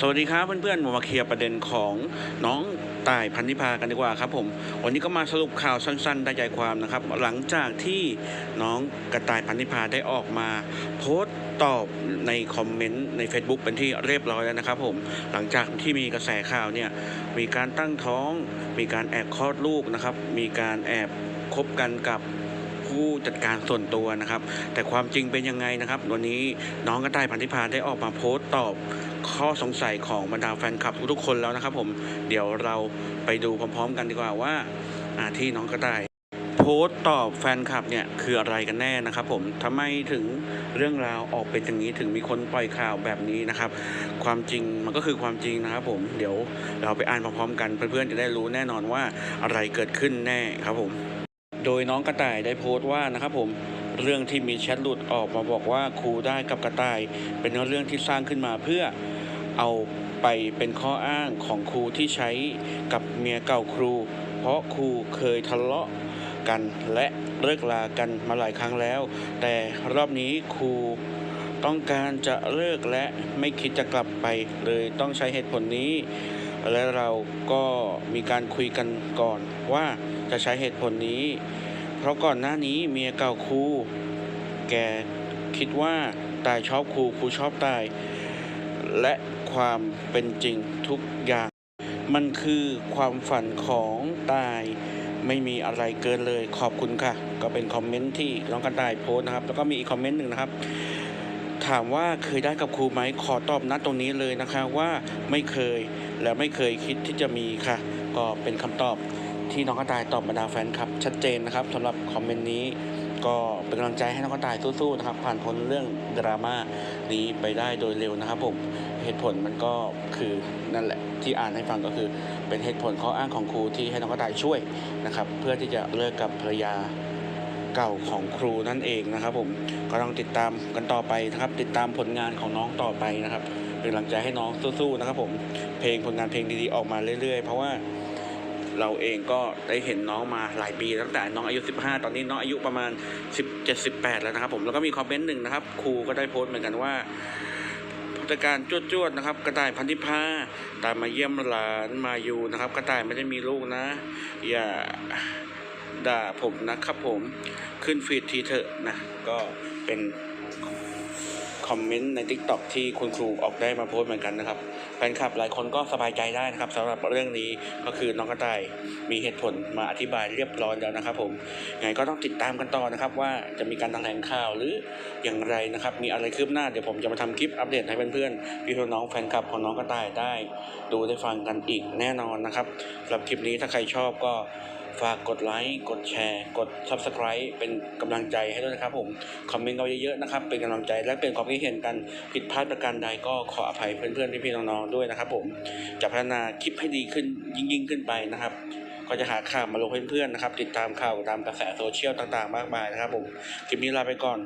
สวัสดีครับเพื่อนๆผมมาเคลียร์ประเด็นของน้องต่ายพันธิพากันดีกว่าครับผมวันนี้ก็มาสรุปข่าวสั้นๆได้ใจความนะครับ หลังจากที่น้องกระต่ายพันธิพาได้ออกมา โพสต์ตอบในคอมเมนต์ใน Facebook เป็นที่เรียบร้อยแล้วนะครับผมหลังจากที่มีกระแสข่าวเนี่ยมีการตั้งท้อง มีการแอบคลอดลูกนะครับ มีการแอบคบกันกับผู้จัดการส่วนตัวนะครับ แต่ความจริงเป็นยังไงนะครับ วันนี้น้องกระต่ายพันธิพาได้ออกมาโพสต์ตอบ ข้อสงสัยของบรรดาแฟนคลับทุกๆคนแล้วนะครับ ผมเดี๋ยวเราไปดูพร้อมๆ กันดีกว่าว่าที่น้องกระต่ายโพสต์ตอบแฟนคลับเนี่ยคืออะไรกันแน่นะครับ ผมทำไมถึงเรื่องราวออกเป็นอย่างนี้ถึงมีคนปล่อยข่าวแบบนี้นะครับ ความจริงมันก็คือความจริงนะครับ ผมเดี๋ยวเราไปอ่านพร้อมๆ กันเพื่อนๆจะได้รู้แน่นอนว่าอะไรเกิดขึ้นแน่ครับผมโดยน้องกระต่ายได้โพสต์ว่านะครับผมเรื่องที่มีแชทหลุดออกมาบอกว่าครูได้กับกระต่าย เป็นเรื่องที่สร้างขึ้นมาเพื่อ เอาไปเป็นข้ออ้างของครูที่ใช้กับเมียเก่าครู เพราะครูเคยทะเลาะกันและเลิกลากันมาหลายครั้งแล้ว แต่รอบนี้ครูต้องการจะเลิกและไม่คิดจะกลับไปเลยต้องใช้เหตุผลนี้ และเราก็มีการคุยกันก่อนว่าจะใช้เหตุผลนี้ เพราะก่อนหน้านี้เมียเก่าครูแกคิดว่าตายชอบครูครูชอบตาย และความเป็นจริงทุกอย่าง มันคือความฝันของตาย ไม่มีอะไรเกินเลยขอบคุณค่ะ ก็เป็นคอมเมนต์ที่น้องกระต่ายโพสนะครับ แล้วก็มีอีกคอมเมนต์หนึ่งนะครับ ถามว่าเคยได้กับครูไหมขอตอบนัดตรงนี้เลยนะคะว่าไม่เคยและไม่เคยคิดที่จะมีค่ะ ก็เป็นคำตอบที่น้องกระต่ายตอบบรรดาแฟนคลับ ชัดเจนนะครับสำหรับคอมเมนต์นี้ก็เป็นกำลังใจให้น้องกระต่ายสู้ๆนะครับ ผ่านพ้นเรื่องดราม่านี้ไปได้โดยเร็วนะครับผม เหตุผลมันก็คือนั่นแหละที่อ่านให้ฟังก็คือ เป็นเหตุผลข้ออ้างของครูที่ให้น้องกระต่ายช่วยนะครับ เพื่อที่จะเลิกกับภรรยาเก่าของครูนั่นเองนะครับ ผมก็ต้องติดตามกันต่อไปนะครับ ติดตามผลงานของน้องต่อไปนะครับเป็นกำลังใจให้น้องสู้ๆนะครับผมเพลงผลงานเพลงดีๆออกมาเรื่อยๆ เพราะว่าเราเองก็ได้เห็นน้องมาหลายปีตั้งแต่น้องอายุ 15 ตอนนี้น้องอายุประมาณ 17 18 แล้วนะครับผมแล้วก็มีคอมเมนต์หนึ่งนะครับครูก็ได้โพสต์เหมือนกันว่า ผู้จัดการจวดๆนะครับ กระต่ายพันธิพาตามมาเยี่ยมหลานมาอยู่นะครับ กระต่ายไม่ได้มีลูกนะ อย่าด่าผมนะครับผมขึ้นฟีดทีเถอะนะ ก็เป็น คอมเมนต์ใน t ิ k t o k ที่คุณครูออกได้มาโพสเหมือนกันนะครับแฟนคลับหลายคนก็สบายใจได้นะครับสำหรับเรื่องนี้ก็คือน้องกระต่ายมีเหตุผลมาอธิบายเรียบร้อยแล้วนะครับ ผมยังไงก็ต้องติดตามกันต่อนะครับ ว่าจะมีการแถลงข่าวหรืออย่างไรนะครับ มีอะไรคืบหน้าเดี๋ยวผมจะมาทำคลิปอัปเดตให้เพื่อนๆพี่น้องแฟนคลับของน้องกระต่ายได้ ดูได้ฟังกันอีกแน่นอนนะครับสำหรับคลิปนี้ถ้าใครชอบก็ ฝากกดไลค์ กดแชร์ กด Subscribe เป็นกำลังใจให้ด้วยนะครับผม คอมเมนต์เราเยอะๆนะครับ เป็นกำลังใจและเป็นความคิดเห็นกัน ผิดพลาดประการใดก็ขออภัยเพื่อนๆพี่ๆน้องๆด้วยนะครับผม จะพัฒนาคลิปให้ดีขึ้นยิ่งๆขึ้นไปนะครับ ก็จะหาข่าวมาลงเพื่อนๆนะครับ ติดตามข่าวตามกระแสโซเชียลต่างๆ มากมายนะครับผม คลิปนี้ลาไปก่อน